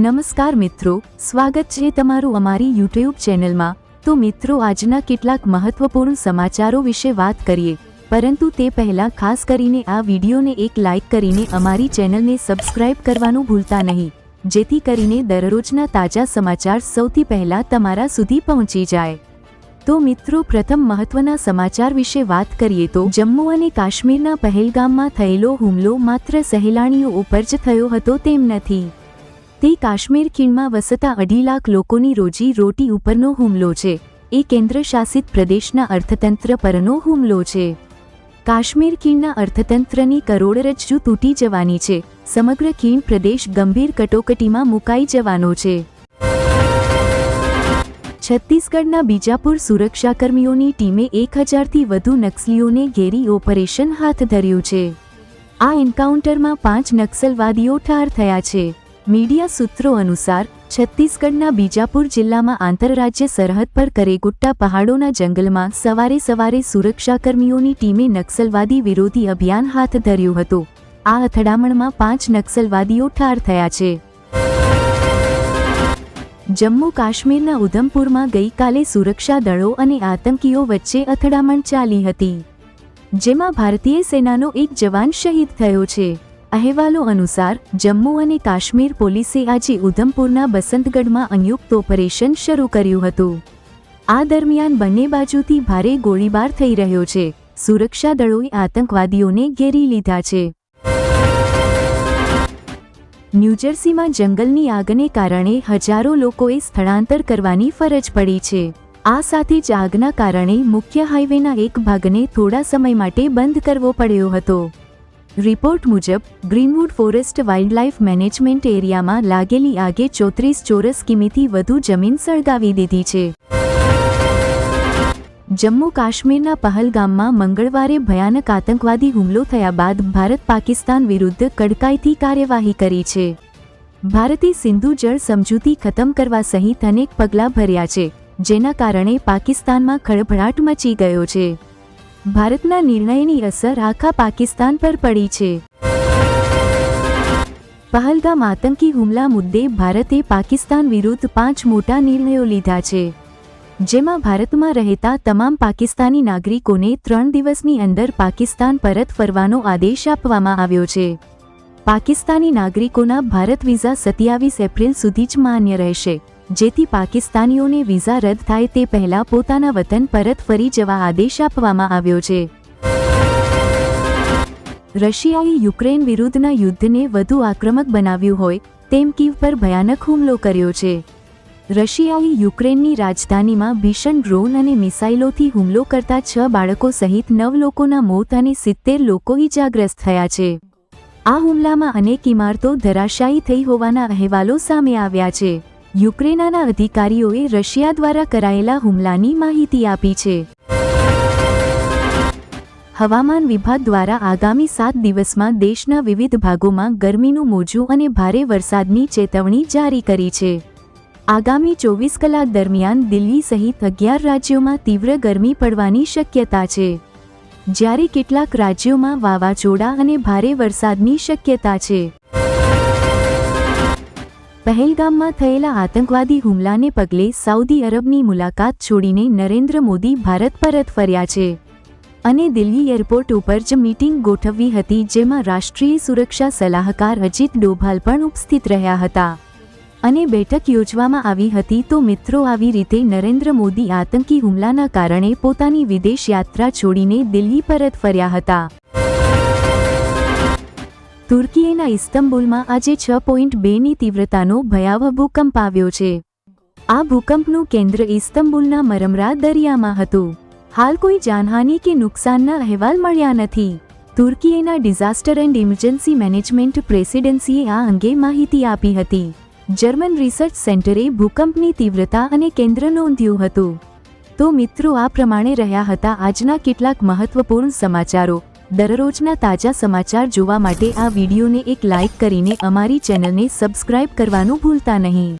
નમસ્કાર મિત્રો, સ્વાગત છે તમારું અમારી યુટ્યુબ ચેનલમાં. તો મિત્રો, આજના કેટલાક મહત્વપૂર્ણ સમાચારો વિશે વાત કરીએ. પરંતુ તે પહેલા ખાસ કરીને આ વિડીયોને એક લાઇક કરીને અમારી ચેનલને સબસ્ક્રાઇબ કરવાનું ભૂલતા નહીં. જેથી કરીને દરરોજના તાજા સમાચાર સૌથી પહેલા તમારા સુધી પહોંચી જાય. તો મિત્રો, પ્રથમ મહત્વના સમાચાર વિશે વાત કરીએ તો, જમ્મુ અને કાશ્મીરના પહેલગામમાં થયેલો હુમલો માત્ર સહેલાણીઓ ઉપર જ થયો હતો તેમ નથી. તે કાશ્મીર ખીણમાં વસતા અઢી લાખ લોકોની રોજી રોટી ઉપરનો હુમલો છે. એ કેન્દ્ર શાસિત પ્રદેશના અર્થતંત્ર પરનો હુમલો છે. કાશ્મીર ખીણના અર્થતંત્રની કરોડરજ્જુ તૂટી જવાની છે. સમગ્ર ખીણ પ્રદેશ ગંભીર કટોકટીમાં મુકાઈ જવાનો છે. છત્તીસગઢના બીજાપુર સુરક્ષાકર્મીઓની ટીમે એક હજારથી વધુ નક્સલીઓને ઘેરી ઓપરેશન હાથ ધર્યું છે. આ એન્કાઉન્ટરમાં પાંચ નક્સલવાદીઓ ઠાર થયા છે. મીડિયા સૂત્રો અનુસાર, છત્તીસગઢના બીજાપુર જિલ્લામાં આંતરરાજ્ય સરહદ પર કરેગુટ્ટા પહાડોના જંગલમાં સવારે સવારે સુરક્ષાકર્મીઓની ટીમે નક્સલવાદી વિરોધી અભિયાન હાથ ધર્યું હતું. આ અથડામણમાં પાંચ નક્સલવાદીઓ ઠાર થયા છે. જમ્મુ કાશ્મીરના ઉધમપુરમાં ગઈકાલે સુરક્ષા દળો અને આતંકીઓ વચ્ચે અથડામણ ચાલી હતી. જેમાં ભારતીય સેનાનો એક જવાન શહીદ થયો છે. અહેવાલો અનુસાર, જમ્મુ અને કાશ્મીર પોલીસે આજે ઉધમપુરના બસંતગઢમાં સંયુક્ત ઓપરેશન શરૂ કર્યું હતું. આ દરમિયાન બંને બાજુથી ભારે ગોળીબાર થઈ રહ્યો છે. સુરક્ષા દળોએ આતંકવાદીઓને ઘેરી લીધા છે. ન્યૂજર્સીમાં જંગલની આગને કારણે હજારો લોકોએ સ્થળાંતર કરવાની ફરજ પડી છે. આ સાથે જ આગના કારણે મુખ્ય હાઈવેના એક ભાગને થોડા સમય માટે બંધ કરવો પડ્યો હતો. રિપોર્ટ મુજબ, ગ્રીનવુડ ફોરેસ્ટ વાઇલ્ડલાઇફ મેનેજમેન્ટ એરિયામાં લાગેલી આગે ચોત્રીસ ચોરસ કિમીથી વધુ જમીન સળગાવી દીધી છે. જમ્મુ કાશ્મીરના પહલગામમાં મંગળવારે ભયાનક આતંકવાદી હુમલો થયા બાદ ભારત પાકિસ્તાન વિરુદ્ધ કડકાઈથી કાર્યવાહી કરી છે. ભારતે સિંધુ જળ સમજૂતી ખતમ કરવા સહિત અનેક પગલાં ભર્યા છે, જેના કારણે પાકિસ્તાનમાં ખળભળાટ મચી ગયો છે. ભારતના નિર્ણયની અસર આખા પાકિસ્તાન પર પડી છે. પહલગામ આતંકી હુમલા મુદ્દે ભારતે પાકિસ્તાન વિરુદ્ધ પાંચ મોટા નિર્ણયો લીધા છે. જેમાં ભારતમાં રહેતા તમામ પાકિસ્તાની નાગરિકોને ત્રણ દિવસની અંદર પાકિસ્તાન પરત ફરવાનો આદેશ આપવામાં આવ્યો છે. પાકિસ્તાની નાગરિકોના ભારત વિઝા સત્યાવીસ એપ્રિલ સુધી જ માન્ય રહેશે. જેથી પાકિસ્તાનીઓને વિઝા રદ થાય તે પહેલા પોતાના વતન પરત ફરી જવા આદેશ આપવામાં આવ્યો છે. રશિયાએ યુક્રેન વિરુદ્ધના યુદ્ધને વધુ આક્રમક બનાવ્યું હોય તેમ કીવ પર ભયાનક હુમલો કર્યો છે. રશિયાએ યુક્રેનની રાજધાનીમાં ભીષણ ડ્રોન અને મિસાઇલોથી હુમલો કરતા છ બાળકો સહિત નવ લોકોના મોત અને સિત્તેર લોકો ઇજાગ્રસ્ત થયા છે. આ હુમલામાં અનેક ઇમારતો ધરાશાયી થઈ હોવાના અહેવાલો સામે આવ્યા છે. યુક્રેનના અધિકારીઓએ રશિયા દ્વારા કરાયેલા હુમલાની માહિતી આપી છે. હવામાન વિભાગ દ્વારા આગામી સાત દિવસમાં દેશના વિવિધ ભાગોમાં ગરમીનું મોજું અને ભારે વરસાદની ચેતવણી જારી કરી છે. આગામી ચોવીસ કલાક દરમિયાન દિલ્હી સહિત અગિયાર રાજ્યોમાં તીવ્ર ગરમી પડવાની શક્યતા છે. જ્યારે કેટલાક રાજ્યોમાં વાવાઝોડા અને ભારે વરસાદની શક્યતા છે. પહેલગામમાં થયેલા આતંકવાદી હુમલાને પગલે સાઉદી અરબની મુલાકાત છોડીને નરેન્દ્ર મોદી ભારત પરત ફર્યા છે. અને દિલ્હી એરપોર્ટ ઉપર જ મીટિંગ ગોઠવવી હતી જેમાં રાષ્ટ્રીય સુરક્ષા સલાહકાર અજીત ડોભાલ પણ ઉપસ્થિત રહ્યા હતા. અને બેઠક યોજવામાં આવી હતી તો મિત્રો આવી રીતે નરેન્દ્ર મોદી આતંકી હુમલાના કારણે પોતાની વિદેશ યાત્રા છોડીને દિલ્હી પરત ફર્યા હતા. તુર્કીએના ઇસ્તંબુલમાં આજે છ પોઈન્ટ બેની તીવ્રતાનો ભયાવહ ભૂકંપ આવ્યો છે. આ ભૂકંપનું કેન્દ્ર ઇસ્તંબુલના મરમરા દરિયામાં હતું. હાલ કોઈ જાનહાનિ કે નુકસાનના અહેવાલ મળ્યા નથી. તુર્કીએના ડિઝાસ્ટર એન્ડ ઇમરજન્સી મેનેજમેન્ટ પ્રેસિડેન્સીએ આ અંગે માહિતી આપી હતી. જર્મન રિસર્ચ સેન્ટરે ભૂકંપની તીવ્રતા અને કેન્દ્ર નોંધ્યું હતું. તો મિત્રો, આ પ્રમાણે રહ્યા હતા આજના કેટલાક મહત્વપૂર્ણ સમાચારો. દરરોજના તાજા સમાચાર જોવા માટે આ વિડીયોને એક લાઇક કરીને અમારી ચેનલને સબસ્ક્રાઇબ કરવાનું ભૂલતા નહીં.